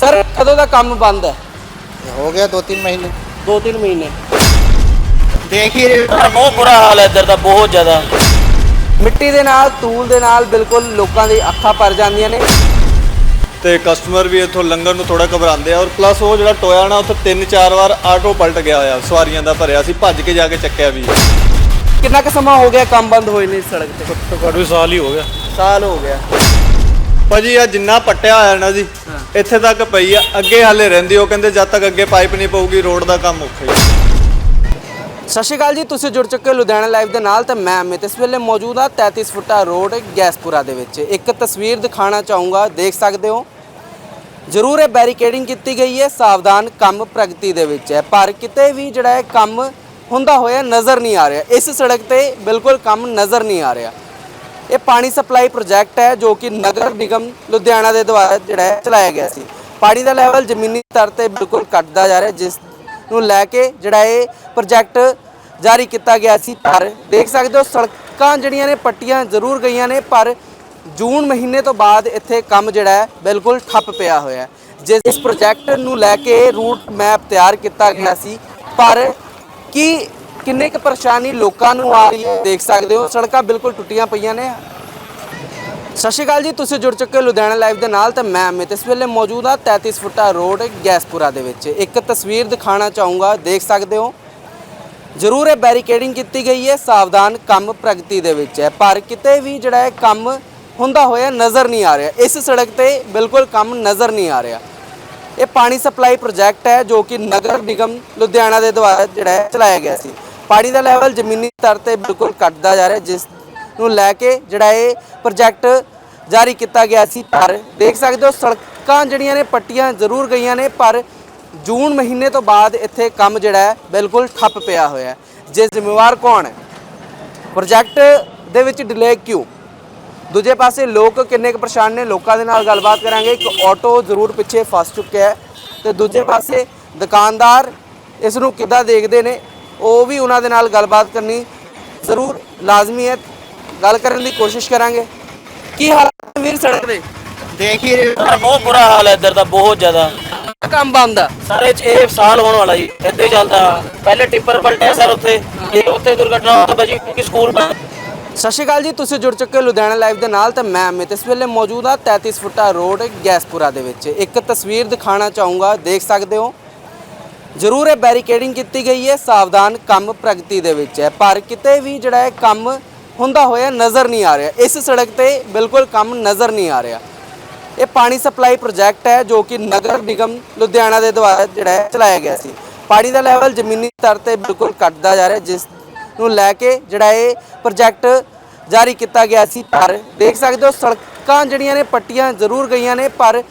Sir ਕਦੋਂ ਦਾ ਕੰਮ ਬੰਦ ਹੈ हो गया दो तीन महीने 2-3 ਮਹੀਨੇ देख ही रहे हो। ਬਹੁਤ ਬੁਰਾ ਹਾਲ ਹੈ ਇੱਧਰ ਦਾ ਬਹੁਤ ਜ਼ਿਆਦਾ ਮਿੱਟੀ ਦੇ ਨਾਲ ਤੂਲ ਦੇ ਨਾਲ ਬਿਲਕੁਲ ਲੋਕਾਂ ਦੀ ਅੱਖਾਂ ਭਰ ਜਾਂਦੀਆਂ ਨੇ ਤੇ ਕਸਟਮਰ ਵੀ ਇੱਥੋਂ ਲੰਘਣ ਨੂੰ ਥੋੜਾ ਘਬਰਾਉਂਦੇ ਆ ਔਰ ਪਲੱਸ ਉਹ ਜਿਹੜਾ ਟੋਇਆ ਨਾ ਉੱਥੇ ਤਿੰਨ ਚਾਰ ਵਾਰ ਆਟੋ ਪਲਟ ਗਿਆ ਹੋਇਆ ਸਵਾਰੀਆਂ ਦਾ ਭਰਿਆ ਸੀ ਭੱਜ ਕੇ ਜਾ ਕੇ ਚੱਕਿਆ ਵੀ ਕਿੰਨਾ ਕੁ ਸਮਾਂ ਹੋ ਗਿਆ ਕੰਮ ਬੰਦ ਹੋਏ ਨੇ ਇਸ ਸੜਕ ਤੇ ਘੱਟੋ ਸਾਲ ਹੀ ਹੋ ਗਿਆ ਸਾਲ ਹੋ ਗਿਆ ਭਾਜੀ ਆ ਜਿੰਨਾ ਪੱਟਿਆ ਹੋਇਆ ਨਾ ਜੀ ਇੱਥੇ ਤੱਕ ਪਈ ਆ ਅੱਗੇ ਹਾਲੇ ਰਹਿੰਦੀ ਉਹ ਕਹਿੰਦੇ ਜਦ ਤੱਕ ਅੱਗੇ ਪਾਈਪ ਨਹੀਂ ਪਊਗੀ ਰੋਡ ਦਾ ਕੰਮ ਔਖਾ ਹੀ ਸਤਿ ਸ਼੍ਰੀ ਅਕਾਲ ਜੀ ਤੁਸੀਂ ਜੁੜ ਚੁੱਕੇ ਹੋ ਲੁਧਿਆਣਾ ਲਾਈਵ ਦੇ ਨਾਲ ਤੇ ਮੈਂ ਅਮਿਤ। ਇਸ ਵੇਲੇ ਮੌਜੂਦ ਹਾਂ 33 ਫੁੱਟਾ ਰੋਡ ਗੈਸਪੁਰਾ ਦੇ ਵਿੱਚ। ਇੱਕ ਤਸਵੀਰ ਦਿਖਾਣਾ ਚਾਹੂੰਗਾ ਦੇਖ ਸਕਦੇ ਹੋ। ਜ਼ਰੂਰ ਇਹ ਬੈਰੀਕੇਡਿੰਗ ਕੀਤੀ ਗਈ ਹੈ ਸਾਵਧਾਨ ਕੰਮ ਪ੍ਰਗਤੀ ਦੇ ਵਿੱਚ ਹੈ। ਪਰ ਕਿਤੇ ਵੀ ਜਿਹੜਾ ਹੈ ਕੰਮ ਹੁੰਦਾ ਹੋਇਆ ਨਜ਼ਰ ਨਹੀਂ ਆ ਰਿਹਾ। ਇਸ ਸੜਕ ਤੇ ਬਿਲਕੁਲ ਕੰਮ ਨਜ਼ਰ ਨਹੀਂ ਆ ਰਿਹਾ। ਇਹ ਪਾਣੀ ਸਪਲਾਈ ਪ੍ਰੋਜੈਕਟ ਹੈ ਜੋ ਕਿ ਨਗਰ ਨਿਗਮ ਲੁਧਿਆਣਾ ਦੇ ਦੁਆਰਾ ਜਿਹੜਾ ਹੈ ਚਲਾਇਆ ਗਿਆ ਸੀ। ਪਾਣੀ ਦਾ ਲੈਵਲ ਜ਼ਮੀਨੀ ਤਰ ਤੇ ਬਿਲਕੁਲ ਘਟਦਾ ਜਾ ਰਿਹਾ, ਜਿਸ ਨੂੰ ਲੈ ਕੇ ਜਿਹੜਾ ਇਹ ਪ੍ਰੋਜੈਕਟ ਜਾਰੀ ਕੀਤਾ ਗਿਆ ਸੀ। ਪਰ ਦੇਖ ਸਕਦੇ ਹੋ, ਸੜਕਾਂ ਜਿਹੜੀਆਂ ਨੇ, ਪੱਟੀਆਂ ਜ਼ਰੂਰ ਗਈਆਂ ਨੇ, ਪਰ ਜੂਨ ਮਹੀਨੇ ਤੋਂ ਬਾਅਦ ਇੱਥੇ ਕੰਮ ਜਿਹੜਾ ਬਿਲਕੁਲ ਠੱਪ ਪਿਆ ਹੋਇਆ ਹੈ। ਜਿਸ ਇਸ ਪ੍ਰੋਜੈਕਟ ਨੂੰ ਲੈ ਕੇ ਰੂਟ ਮੈਪ ਤਿਆਰ ਕੀਤਾ ਗਿਆ ਸੀ। ਪਰ ਕੀ ਕਿੰਨੇ ਕੁ ਪਰੇਸ਼ਾਨੀ ਲੋਕਾਂ ਨੂੰ ਆ ਰਹੀ ਹੈ? ਦੇਖ ਸਕਦੇ ਹੋ, ਸੜਕਾਂ ਬਿਲਕੁਲ ਟੁੱਟੀਆਂ ਪਈਆਂ ਨੇ। ਸਤਿ ਸ਼੍ਰੀ ਅਕਾਲ ਜੀ, ਤੁਸੀਂ ਜੁੜ ਚੁੱਕੇ ਹੋ ਲੁਧਿਆਣਾ ਲਾਈਵ ਦੇ ਨਾਲ ਤੇ ਮੈਂ ਅਮਿਤ। ਇਸ ਵੇਲੇ ਮੌਜੂਦ ਹਾਂ 33 ਫੁੱਟਾ ਰੋਡ ਗੈਸਪੁਰਾ ਦੇ ਵਿੱਚ। ਇੱਕ ਤਸਵੀਰ ਦਿਖਾਣਾ ਚਾਹੂੰਗਾ, ਦੇਖ ਸਕਦੇ ਹੋ। ਜ਼ਰੂਰ ਇਹ ਬੈਰੀਕੇਡਿੰਗ ਕੀਤੀ ਗਈ ਹੈ, ਸਾਵਧਾਨ ਕੰਮ ਪ੍ਰਗਤੀ ਦੇ ਵਿੱਚ ਹੈ। ਪਰ ਕਿਤੇ ਵੀ ਜਿਹੜਾ ਹੈ ਕੰਮ ਹੁੰਦਾ ਹੋਇਆ ਨਜ਼ਰ ਨਹੀਂ ਆ ਰਿਹਾ। ਇਸ ਸੜਕ ਤੇ ਬਿਲਕੁਲ ਕੰਮ ਨਜ਼ਰ ਨਹੀਂ ਆ ਰਿਹਾ। ਇਹ ਪਾਣੀ ਸਪਲਾਈ ਪ੍ਰੋਜੈਕਟ ਹੈ ਜੋ ਕਿ ਨਗਰ ਨਿਗਮ ਲੁਧਿਆਣਾ ਦੇ ਦੁਆਰਾ ਜਿਹੜਾ ਚਲਾਇਆ ਗਿਆ ਸੀ। ਪਾਣੀ ਦਾ ਲੈਵਲ ਜ਼ਮੀਨੀ ਤਰ ਤੇ ਬਿਲਕੁਲ ਘਟਦਾ ਜਾ ਰਿਹਾ, ਜਿਸ ਨੂੰ ਲੈ ਕੇ ਜਿਹੜਾ ਇਹ ਪ੍ਰੋਜੈਕਟ ਜਾਰੀ ਕੀਤਾ ਗਿਆ ਸੀ। ਪਰ ਦੇਖ ਸਕਦੇ ਹੋ, ਸੜਕਾਂ ਜਿਹੜੀਆਂ ਨੇ, ਪੱਟੀਆਂ ਜ਼ਰੂਰ ਗਈਆਂ ਨੇ, ਪਰ ਜੂਨ ਮਹੀਨੇ ਤੋਂ ਬਾਅਦ ਇੱਥੇ ਕੰਮ ਜਿਹੜਾ ਹੈ, ਬਿਲਕੁਲ ਠੱਪ ਪਿਆ ਹੋਇਆ ਹੈ। ਜਿਸ ਜ਼ਿੰਮੇਵਾਰ ਕੌਣ ਹੈ? ਪ੍ਰੋਜੈਕਟ ਦੇ ਵਿੱਚ ਡਿਲੇ ਕਿਉਂ? ਦੂਜੇ ਪਾਸੇ ਲੋਕ ਕਿੰਨੇ ਕੁ ਪਰੇਸ਼ਾਨ ਨੇ, ਲੋਕਾਂ ਦੇ ਨਾਲ ਗੱਲਬਾਤ ਕਰਾਂਗੇ। ਇੱਕ ਆਟੋ ਜ਼ਰੂਰ ਪਿੱਛੇ ਫਸ ਚੁੱਕਿਆ ਹੈ ਤੇ ਦੂਜੇ ਪਾਸੇ ਦੁਕਾਨਦਾਰ ਇਸ ਨੂੰ ਕਿੱਦਾਂ ਦੇਖਦੇ ਨੇ? ਉਹ ਵੀ ਉਹਨਾਂ ਦੇ ਨਾਲ ਗੱਲਬਾਤ ਕਰਨੀ ਜ਼ਰੂਰ ਲਾਜ਼ਮੀ ਹੈ। ਗੱਲ ਕਰਨ ਦੀ ਕੋਸ਼ਿਸ਼ ਕਰਾਂਗੇ। ਕੀ ਹਾਲਾਤ ਵੀਰ ਸੜਕ ਦੇ? ਦੇਖੀਏ ਬਹੁਤ ਬੁਰਾ ਹਾਲ ਹੈ ਇੱਧਰ ਦਾ ਬਹੁਤ ਜ਼ਿਆਦਾ। ਕੰਮ ਬੰਦਾ ਸਾਰੇ ਚ ਇਹ ਸਾਲ ਹੋਣ ਵਾਲਾ ਜੀ ਇੱਦਾਂ ਹੀ ਪਹਿਲੇ ਟਿੱਪਰ ਪਲਟਿਆ ਸਰ ਉੱਥੇ ਇਹ ਉੱਥੇ ਦੁਰਘਟਨਾ ਹੋ ਬਜੀ ਕਿਉਂਕਿ ਸਕੂਲ ਸਤਿ ਸ਼੍ਰੀ ਅਕਾਲ ਜੀ ਤੁਸੀਂ ਜੁੜ ਚੁੱਕੇ ਲੁਧਿਆਣਾ ਲਾਈਵ ਦੇ ਨਾਲ। ਤੇ ਮੈਂ ਅਮਿਤ ਇਸ ਵੇਲੇ ਮੌਜੂਦ ਹਾਂ 33 ਫੁੱਟਾ ਰੋਡ ਗੈਸਪੁਰਾ ਦੇ ਵਿੱਚ। ਇੱਕ ਤਸਵੀਰ ਦਿਖਾਣਾ ਚਾਹੂੰਗਾ ਦੇਖ ਸਕਦੇ ਹੋ। ਜ਼ਰੂਰ ਇਹ ਬੈਰੀਕੇਡਿੰਗ ਕੀਤੀ ਗਈ ਹੈ, ਸਾਵਧਾਨ ਕੰਮ ਪ੍ਰਗਤੀ ਦੇ ਵਿੱਚ ਹੈ। ਪਰ ਕਿਤੇ ਵੀ ਜਿਹੜਾ ਹੈ ਕੰਮ ਹੁੰਦਾ ਹੋਇਆ ਨਜ਼ਰ ਨਹੀਂ ਆ ਰਿਹਾ। ਇਸ ਸੜਕ ਤੇ ਬਿਲਕੁਲ ਕੰਮ ਨਜ਼ਰ ਨਹੀਂ ਆ ਰਿਹਾ। ਇਹ ਪਾਣੀ ਸਪਲਾਈ ਪ੍ਰੋਜੈਕਟ ਹੈ ਜੋ ਕਿ ਨਗਰ ਨਿਗਮ ਲੁਧਿਆਣਾ ਦੇ ਦੁਆਰਾ ਜਿਹੜਾ ਹੈ ਚਲਾਇਆ ਗਿਆ ਸੀ। ਪਾਣੀ ਦਾ ਲੈਵਲ ਜ਼ਮੀਨੀ ਸਤਰ ਤੇ ਬਿਲਕੁਲ ਘਟਦਾ ਜਾ ਰਿਹਾ, ਜਿਸ ਨੂੰ ਲੈ ਕੇ ਜਿਹੜਾ ਇਹ ਪ੍ਰੋਜੈਕਟ ਜਾਰੀ ਕੀਤਾ ਗਿਆ ਸੀ। ਪਰ ਦੇਖ ਸਕਦੇ ਹੋ, ਸੜਕਾਂ ਜਿਹੜੀਆਂ ਨੇ, ਪੱਟੀਆਂ ਜ਼ਰੂਰ ਗਈਆਂ ਨੇ, ਪਰ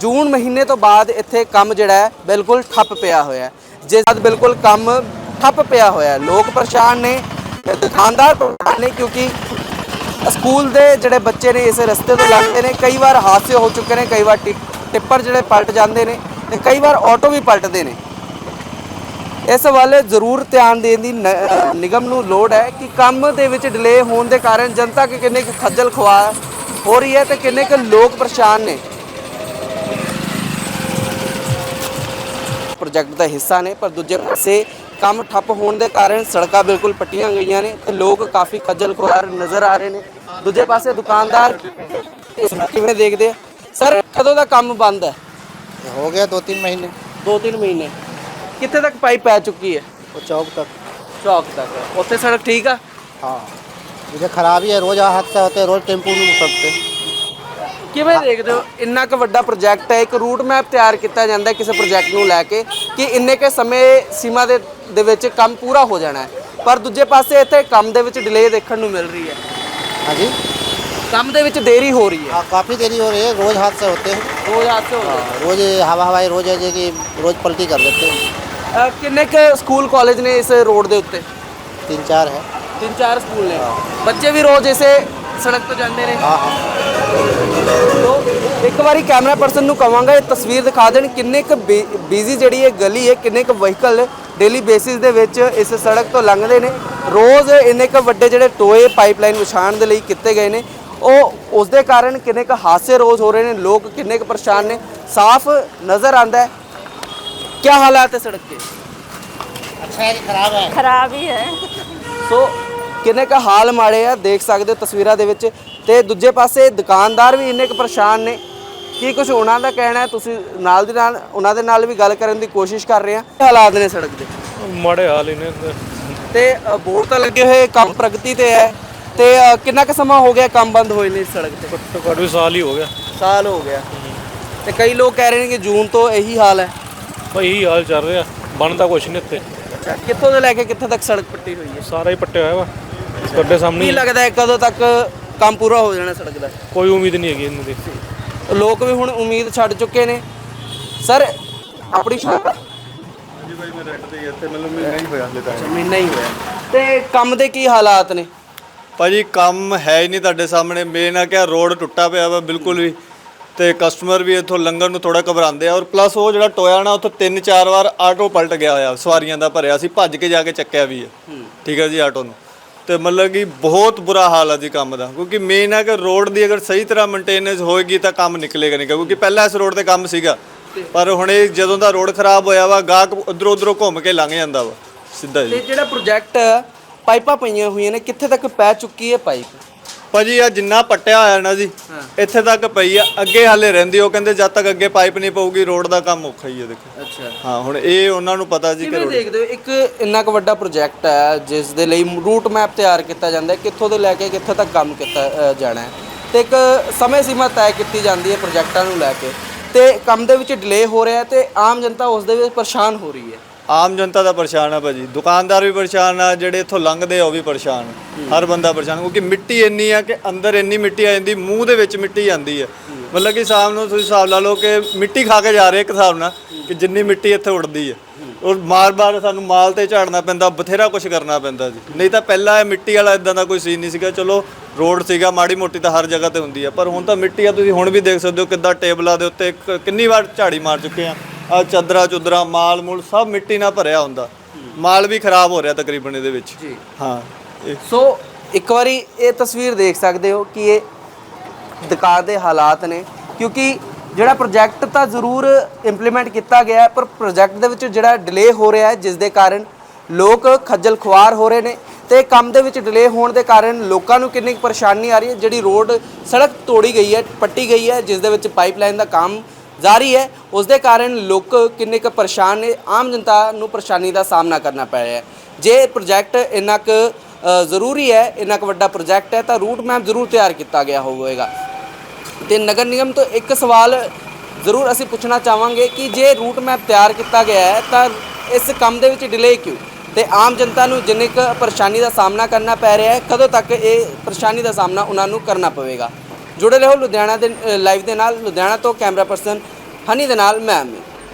ਜੂਨ ਮਹੀਨੇ ਤੋਂ ਬਾਅਦ ਇੱਥੇ ਕੰਮ ਜਿਹੜਾ ਹੈ ਬਿਲਕੁਲ ਠੱਪ ਪਿਆ ਹੋਇਆ ਹੈ। ਜਿਸ ਬਾਅਦ ਬਿਲਕੁਲ ਕੰਮ ਠੱਪ ਪਿਆ ਹੋਇਆ ਹੈ। ਲੋਕ ਪਰੇਸ਼ਾਨ ਨੇ, ਦੁਕਾਨਦਾਰ ਪਰੇਸ਼ਾਨ ਨੇ ਕਿਉਂਕਿ ਸਕੂਲ ਦੇ ਜਿਹੜੇ ਬੱਚੇ ਨੇ ਇਸ ਰਸਤੇ ਤੋਂ ਲੰਘਦੇ ਨੇ, ਕਈ ਵਾਰ ਹਾਦਸੇ ਹੋ ਚੁੱਕੇ ਨੇ, ਕਈ ਵਾਰ ਟਿਪ- ਟਿੱਪਰ ਜਿਹੜੇ ਪਲਟ ਜਾਂਦੇ ਨੇ ਤੇ ਕਈ ਵਾਰ ਆਟੋ ਵੀ ਪਲਟਦੇ ਨੇ। ਇਸ ਵੱਲ ਜ਼ਰੂਰ ਧਿਆਨ ਦੇਣ ਦੀ ਨ- ਨਿਗਮ ਨੂੰ ਲੋੜ ਹੈ ਕਿ ਕੰਮ ਦੇ ਵਿੱਚ ਡਿਲੇ ਹੋਣ ਦੇ ਕਾਰਨ ਜਨਤਾ ਕਿੰਨੇ ਕੁ ਖੱਜਲ ਖੁਆ ਹੋ ਰਹੀ ਹੈ ਤੇ ਕਿੰਨੇ ਕੁ ਲੋਕ ਪਰੇਸ਼ਾਨ ਨੇ। ਪ੍ਰੋਜੈਕਟ ਦਾ ਹਿੱਸਾ ਨੇ ਪਰ ਦੂਜੇ ਪਾਸੇ ਕੰਮ ਠੱਪ ਹੋਣ ਦੇ ਕਾਰਨ ਸੜਕਾਂ ਬਿਲਕੁਲ ਪੱਟੀਆਂ ਗਈਆਂ ਨੇ ਤੇ ਲੋਕ ਕਾਫੀ ਖੱਜਲ ਖੁਆਰ ਨਜ਼ਰ ਆ ਰਹੇ ਨੇ ਦੂਜੇ ਪਾਸੇ ਦੁਕਾਨਦਾਰ ਇਸ ਨੂੰ ਕਿਵੇਂ ਦੇਖਦੇ ਆ ਸਰ ਕਦੋਂ ਦਾ ਕੰਮ ਬੰਦ ਹੈ हो गया दो तीन महीने 2-3 ਮਹੀਨੇ ਕਿੱਥੇ ਤੱਕ ਪਾਈਪ ਪੈ ਚੁੱਕੀ ਹੈ वो चौक तक ਚੌਕ ਤੱਕ ਉੱਥੇ ਸੜਕ ਠੀਕ ਆ हाँ मुझे खराबी है रोज हादसा होते हैं रोज टेम्पू नहीं उतरते ਕਿਵੇਂ ਦੇਖਦੇ ਹੋ ਇੰਨਾ ਕੁ ਵੱਡਾ ਪ੍ਰੋਜੈਕਟ ਹੈ ਇੱਕ ਰੂਟ ਮੈਪ ਤਿਆਰ ਕੀਤਾ ਜਾਂਦਾ ਹੈ ਕਿਸੇ ਪ੍ਰੋਜੈਕਟ ਨੂੰ ਲੈ ਕੇ ਕਿ ਇੰਨੇ ਕੇ ਸਮੇਂ ਸੀਮਾ ਦੇ ਦੇ ਵਿੱਚ ਕੰਮ ਪੂਰਾ ਹੋ ਜਾਣਾ ਹੈ ਪਰ ਦੂਜੇ ਪਾਸੇ ਇੱਥੇ ਕੰਮ ਦੇ ਵਿੱਚ ਡਿਲੇ ਦੇਖਣ ਨੂੰ ਮਿਲ ਰਹੀ ਹੈ हाँ जी ਕੰਮ ਦੇ ਵਿੱਚ ਦੇਰੀ ਹੋ ਰਹੀ ਹੈ हाँ काफ़ी देरी हो रही है रोज हादसे होते हैं ਰੋਜ਼ ਹਾਦਸੇ ਹੋ ਰਹੇ हाँ, रोज ये हवा हवाई रोज है जो कि रोज पलटी कर देते हैं ਅ, ਕਿੰਨੇ ਕੁ ਸਕੂਲ ਕਾਲਜ ਨੇ ਇਸ ਰੋਡ ਦੇ ਉੱਤੇ तीन चार है ਤਿੰਨ ਚਾਰ ਸਕੂਲ ਨੇ ਬੱਚੇ ਵੀ ਰੋਜ਼ ਇਸੇ ਸੜਕ ਤੋਂ ਜਾਂਦੇ ਨੇ हाँ हाँ ਤੋ ਇੱਕ ਵਾਰੀ ਕੈਮਰਾ ਪਰਸਨ ਨੂੰ ਕਵਾਂਗਾ ਇਹ ਤਸਵੀਰ ਦਿਖਾ ਦੇਣ ਕਿੰਨੇ ਕੁ ਬਿਜ਼ੀ ਜਿਹੜੀ ਇਹ ਗਲੀ ਹੈ ਕਿੰਨੇ ਕੁ ਵਹੀਕਲ ਡੇਲੀ ਬੇਸਿਸ ਦੇ ਵਿੱਚ ਇਸ ਸੜਕ ਤੋਂ ਲੰਘਦੇ ਨੇ ਰੋਜ਼ ਇੰਨੇ ਕੁ ਵੱਡੇ ਜਿਹੜੇ ਟੋਏ ਪਾਈਪਲਾਈਨ ਵਿਛਾਉਣ ਦੇ ਲਈ ਕੀਤੇ ਗਏ ਨੇ ਉਹ ਉਸ ਦੇ ਕਾਰਨ ਕਿੰਨੇ ਕੁ ਹਾਦਸੇ ਰੋਜ਼ ਹੋ ਰਹੇ ਨੇ ਲੋਕ ਕਿੰਨੇ ਕੁ ਪਰੇਸ਼ਾਨ ਨੇ ਸਾਫ਼ ਨਜ਼ਰ ਆਂਦਾ ਹੈ ਕੀ ਹਾਲਾਤ ਹੈ ਸੜਕ ਕੇ अच्छा है कि खराब है ਖਰਾਬ ਹੀ ਹੈ ਸੋ ਕਿੰਨੇ ਕੁ ਹਾਲ ਮਾੜੇ ਆ ਦੇਖ ਸਕਦੇ ਹੋ ਤਸਵੀਰਾਂ ਦੇ ਵਿੱਚ। ਤੇ ਦੂਜੇ ਪਾਸੇ ਦੁਕਾਨਦਾਰ ਵੀ ਇੰਨੇ ਕੁ ਪਰੇਸ਼ਾਨ ਨੇ। ਕੀ ਕੁਝ ਉਹਨਾਂ ਦਾ ਕਹਿਣਾ ਹੈ? ਤੁਸੀਂ ਨਾਲ ਦੀ ਨਾਲ ਉਹਨਾਂ ਦੇ ਨਾਲ ਵੀ ਗੱਲ ਕਰਨ ਦੀ ਕੋਸ਼ਿਸ਼ ਕਰ ਰਹੇ ਆ। ਹਾਲਾਤ ਨੇ ਸੜਕ ਦੇ? ਮਾੜੇ ਹਾਲ ਹੀ ਨੇ। ਤੇ ਅ, ਬੋਰਡ ਤਾਂ ਲੱਗੇ ਹੋਏ ਕੰਮ ਪ੍ਰਗਤੀ ਤੇ ਹੈ। ਤੇ ਅ, ਕਿੰਨਾ ਕੁ ਸਮਾਂ ਹੋ ਗਿਆ ਕੰਮ ਬੰਦ ਹੋਏ ਨੇ ਇਸ ਸੜਕ ਤੇ? ਘੱਟੋ ਘੱਟ ਵੀ ਸਾਲ ਹੀ ਹੋ ਗਿਆ। ਸਾਲ ਹੋ ਗਿਆ। ਤੇ ਕਈ ਲੋਕ ਕਹਿ ਰਹੇ ਨੇ ਕਿ ਜੂਨ ਤੋਂ ਇਹੀ ਹਾਲ ਹੈ। ਭਾਈ ਇਹੀ ਹਾਲ ਚੱਲ ਰਿਹਾ। ਬਣਦਾ ਕੁਛ ਨਹੀਂ ਇੱਥੇ। ਕਿੱਥੋਂ ਤੋਂ ਲੈ ਕੇ ਕਿੱਥੇ ਤੱਕ ਸੜਕ ਪੱਟੀ ਹੋਈ ਹੈ? ਸਾਰਾ ਹੀ ਪੱਟਿਆ ਹੋਇਆ ਵਾ। ਤੁਹਾਡੇ ਸਾਹਮਣੇ ਕੀ ਹੀ। ਲੱਗਦਾ ਹੈ ਕਦੋਂ ਤੱਕ ਕੰਮ ਪੂਰਾ ਹੋ ਜਾਣਾ ਸੜਕ ਦਾ? ਕੋਈ ਉਮੀਦ ਨਹੀਂ ਹੈਗੀ ਇਹਨਾਂ ਦੀ ਲੋਕ ਵੀ ਹੁਣ ਉਮੀਦ ਛੱਡ ਚੁੱਕੇ ਨੇ। ਸਰ ਆਪਣੀ ਸ਼ਾਪ ਹਾਂਜੀ ਭਾਈ ਮੈਂ ਰੈਂਟ ਤੇ ਹੀ ਇੱਥੇ ਮੈਨੂੰ ਮਹੀਨਾ ਹੀ ਹੋਇਆ ਹਲੇ ਤਾਂ। ਮਹੀਨਾ ਹੀ ਹੋਇਆ। ਤੇ ਕੰਮ ਦੇ ਕੀ ਹਾਲਾਤ ਨੇ? ਭਾਜੀ ਕੰਮ ਹੈ ਹੀ ਨਹੀਂ ਤੁਹਾਡੇ ਸਾਹਮਣੇ। ਮੇਨ ਆ ਕਿ ਰੋਡ ਟੁੱਟਾ ਪਿਆ ਵਾ ਬਿਲਕੁਲ ਵੀ। ਤੇ ਕਸਟਮਰ ਵੀ ਇੱਥੋਂ ਲੰਘਣ ਨੂੰ ਥੋੜਾ ਘਬਰਾਉਂਦੇ ਆ। ਔਰ ਪਲੱਸ ਉਹ ਜਿਹੜਾ ਟੋਇਆ ਨਾ ਉੱਥੇ ਤਿੰਨ ਚਾਰ ਵਾਰ ਆਟੋ ਪਲਟ ਗਿਆ ਹੋਇਆ। ਸਵਾਰੀਆਂ ਦਾ ਭਰਿਆ ਸੀ ਭੱਜ ਕੇ ਜਾ ਕੇ ਚੱਕਿਆ ਵੀ ਹੈ। ਠੀਕ ਹੈ ਜੀ ਆਟੋ ਨੂੰ। ਤੇ ਮਤਲਬ ਕਿ ਬਹੁਤ ਬੁਰਾ ਹਾਲ ਆ ਜੀ ਕੰਮ ਦਾ, ਕਿਉਂਕਿ ਮੇਨ ਹੈ ਕਿ ਰੋਡ ਦੀ ਅਗਰ ਸਹੀ ਤਰ੍ਹਾਂ ਮੇਨਟੇਨੈਂਸ ਹੋਏਗੀ ਤਾਂ ਕੰਮ ਨਿਕਲੇਗਾ ਨਹੀਂ, ਕਿਉਂਕਿ ਪਹਿਲਾਂ ਇਸ ਰੋਡ ਤੇ ਕੰਮ ਸੀਗਾ, ਪਰ ਹੁਣ ਇਹ ਜਦੋਂ ਦਾ ਰੋਡ ਖਰਾਬ ਹੋਇਆ ਵਾ, ਗਾਹਕ ਉਧਰੋਂ ਉਧਰੋਂ ਘੁੰਮ ਕੇ ਲੰਘ ਜਾਂਦਾ ਵਾ, ਸਿੱਧਾ ਜੀ। ਤੇ ਜਿਹੜਾ ਪ੍ਰੋਜੈਕਟ ਪਾਈਪਾਂ ਪਈਆਂ ਹੋਈਆਂ ਨੇ, ਕਿੱਥੇ ਤੱਕ ਪੈ ਚੁੱਕੀ ਹੈ ਪਾਈਪ? ਭਾਜੀ ਆ ਜਿੰਨਾ ਪੱਟਿਆ ਹੋਇਆ ਨਾ ਜੀ ਇੱਥੇ ਤੱਕ ਪਈ ਆ ਅੱਗੇ ਹਾਲੇ ਰਹਿੰਦੀ ਉਹ ਕਹਿੰਦੇ ਜਦ ਤੱਕ ਅੱਗੇ ਪਾਈਪ ਨਹੀਂ ਪਊਗੀ ਰੋਡ ਦਾ ਕੰਮ ਔਖਾ ਹੀ ਆ ਦੇਖੋ। ਅੱਛਾ। ਹਾਂ ਹੁਣ ਇਹ ਉਹਨਾਂ ਨੂੰ ਪਤਾ ਜੀ ਕਿ ਕਿਵੇਂ ਰੋਡ ਦੇਖਦੇ ਹੋ? ਇੱਕ ਇੰਨਾ ਕੁ ਵੱਡਾ ਪ੍ਰੋਜੈਕਟ ਹੈ ਜਿਸ ਦੇ ਲਈ ਰੂਟ ਮੈਪ ਤਿਆਰ ਕੀਤਾ ਜਾਂਦਾ ਹੈ ਕਿੱਥੋਂ ਤੋਂ ਲੈ ਕੇ ਕਿੱਥੇ ਤੱਕ ਕੰਮ ਕੀਤਾ ਅ, ਜਾਣਾ ਹੈ। ਤੇ ਇੱਕ ਸਮੇਂ ਸੀਮਾ ਤੈਅ ਕੀਤੀ ਜਾਂਦੀ ਹੈ ਪ੍ਰੋਜੈਕਟਾਂ ਨੂੰ ਲੈ ਕੇ। ਤੇ ਕੰਮ ਦੇ ਵਿੱਚ ਡਿਲੇ ਹੋ ਰਿਹਾ ਹੈ ਤੇ ਆਮ ਜਨਤਾ ਉਸ ਦੇ ਵਿੱਚ ਪਰੇਸ਼ਾਨ ਹੋ ਰਹੀ ਹੈ। ਆਮ ਜਨਤਾ ਦਾ ਪਰੇਸ਼ਾਨ ਆ ਭਾਜੀ। ਦੁਕਾਨਦਾਰ ਵੀ ਪਰੇਸ਼ਾਨ ਆ ਜਿਹੜੇ ਇੱਥੋਂ ਲੰਘਦੇ ਆ ਉਹ ਵੀ ਪਰੇਸ਼ਾਨ। ਆ। ਹਰ ਬੰਦਾ ਪਰੇਸ਼ਾਨ ਕਿਉਂਕਿ ਮਿੱਟੀ ਇੰਨੀ ਆ ਕਿ ਅੰਦਰ ਇੰਨੀ ਮਿੱਟੀ ਆ ਜਾਂਦੀ ਮੂੰਹ ਦੇ ਵਿੱਚ ਮਿੱਟੀ ਆਂਦੀ ਹੈ। ਮਤਲਬ ਕਿ ਸ਼ਾਮ ਨੂੰ ਤੁਸੀਂ ਹਿਸਾਬ ਲਾ ਲਓ ਕਿ ਮਿੱਟੀ ਖਾ ਕੇ ਜਾ ਰਹੇ ਇੱਕ ਹਿਸਾਬ ਨਾਲ ਕਿ ਜਿੰਨੀ ਮਿੱਟੀ ਇੱਥੇ ਉੱਡਦੀ ਹੈ। ਔਰ ਮਾਰ-ਮਾਰ ਸਾਨੂੰ ਮਾਲ ਤੇ ਝਾੜਨਾ ਪੈਂਦਾ ਬਥੇਰਾ ਕੁਝ ਕਰਨਾ ਪੈਂਦਾ ਜੀ। ਨਹੀਂ ਤਾਂ ਪਹਿਲਾਂ ਇਹ ਮਿੱਟੀ ਵਾਲਾ ਇਦਾਂ ਦਾ ਕੋਈ ਸੀਨ ਨਹੀਂ ਸੀਗਾ। ਚਲੋ ਰੋਡ ਸੀਗਾ ਮਾੜੀ ਮੋਟੀ ਤਾਂ ਹਰ ਜਗ੍ਹਾ ਤੇ ਹੁੰਦੀ ਆ ਪਰ ਹੁਣ ਤਾਂ ਮਿੱਟੀ ਆ ਤੁਸੀਂ ਹੁਣ ਵੀ ਦੇਖ ਸਕਦੇ ਹੋ ਕਿੱਦਾਂ ਟੇਬਲਾਂ ਦੇ ਉੱਤੇ ਕਿੰਨੀ ਵਾਰ ਝਾੜੀ ਮਾਰ ਚੁੱਕੇ ਆ। ਆ ਚਾਦਰਾਂ ਚੁਦਰਾ ਮਾਲ ਮੂਲ ਸਭ ਮਿੱਟੀ ਨਾਲ ਭਰਿਆ ਹੁੰਦਾ। ਮਾਲ ਵੀ ਖਰਾਬ ਹੋ ਰਿਹਾ ਤਕਰੀਬਨ ਇਹਦੇ ਵਿੱਚ। ਜੀ। ਹਾਂ ਇਹ ਸੋ ਇੱਕ ਵਾਰੀ ਇਹ ਤਸਵੀਰ ਦੇਖ ਸਕਦੇ ਹੋ ਕਿ ਇਹ ਦੁਕਾਨ ਦੇ ਹਾਲਾਤ ਨੇ। ਕਿਉਂਕਿ ਜਿਹੜਾ ਪ੍ਰੋਜੈਕਟ ਤਾਂ ਜ਼ਰੂਰ ਇੰਪਲੀਮੈਂਟ ਕੀਤਾ ਗਿਆ ਪਰ ਪ੍ਰੋਜੈਕਟ ਦੇ ਵਿੱਚ ਜਿਹੜਾ ਡਿਲੇ ਹੋ ਰਿਹਾ ਹੈ ਜਿਸ ਦੇ ਕਾਰਨ ਲੋਕ ਖੱਜਲ ਖੁਆਰ ਹੋ ਰਹੇ ਨੇ ਤੇ ਕੰਮ ਦੇ ਵਿੱਚ ਡਿਲੇ ਹੋਣ ਦੇ ਕਾਰਨ ਲੋਕਾਂ ਨੂੰ ਕਿੰਨੀ ਪਰੇਸ਼ਾਨੀ ਆ ਰਹੀ ਹੈ ਜਿਹੜੀ ਰੋਡ ਸੜਕ ਤੋੜੀ ਗਈ ਹੈ ਪੱਟੀ ਗਈ ਹੈ ਜਿਸ ਦੇ ਵਿੱਚ ਪਾਈਪਲਾਈਨ ਦਾ ਕੰਮ ਜਾਰੀ ਹੈ। ਉਸ ਦੇ ਕਾਰਨ ਲੋਕ ਕਿੰਨੇ ਕੁ ਪਰੇਸ਼ਾਨ ਨੇ। ਆਮ ਜਨਤਾ ਨੂੰ ਪਰੇਸ਼ਾਨੀ ਦਾ ਸਾਹਮਣਾ ਕਰਨਾ ਪੈ ਰਿਹਾ ਹੈ। ਜੇ ਪ੍ਰੋਜੈਕਟ ਇੰਨਾ ਕੁ ਜ਼ਰੂਰੀ ਹੈ, ਇੰਨਾ ਕੁ ਵੱਡਾ ਪ੍ਰੋਜੈਕਟ ਹੈ, ਤਾਂ ਰੂਟ ਮੈਪ ਜ਼ਰੂਰ ਤਿਆਰ ਕੀਤਾ ਗਿਆ ਹੋਵੇਗਾ। ਤੇ ਨਗਰ ਨਿਗਮ ਤੋਂ ਇੱਕ ਸਵਾਲ ਜ਼ਰੂਰ ਅਸੀਂ ਪੁੱਛਣਾ ਚਾਹਾਂਗੇ ਕਿ ਜੇ ਰੂਟ ਮੈਪ ਤਿਆਰ ਕੀਤਾ ਗਿਆ ਹੈ, ਤਾਂ ਇਸ ਕੰਮ ਦੇ ਵਿੱਚ ਡਿਲੇ ਕਿਉਂ? ਤੇ ਆਮ ਜਨਤਾ ਨੂੰ ਜਿੰਨੀ ਕੁ ਪਰੇਸ਼ਾਨੀ ਦਾ ਸਾਹਮਣਾ ਕਰਨਾ ਪੈ ਰਿਹਾ ਹੈ, ਕਦੋਂ ਤੱਕ ਇਹ ਪਰੇਸ਼ਾਨੀ ਦਾ ਸਾਹਮਣਾ ਉਹਨਾਂ ਨੂੰ ਕਰਨਾ ਪਵੇਗਾ? ਜੁੜੇ ਰਹੋ ਲੁਧਿਆਣਾ ਦੇ ਲਾਈਵ ਦੇ ਨਾਲ। ਲੁਧਿਆਣਾ ਤੋਂ ਕੈਮਰਾ ਪਰਸਨ ਹਨੀ ਦੇ ਨਾਲ, ਮੈਂ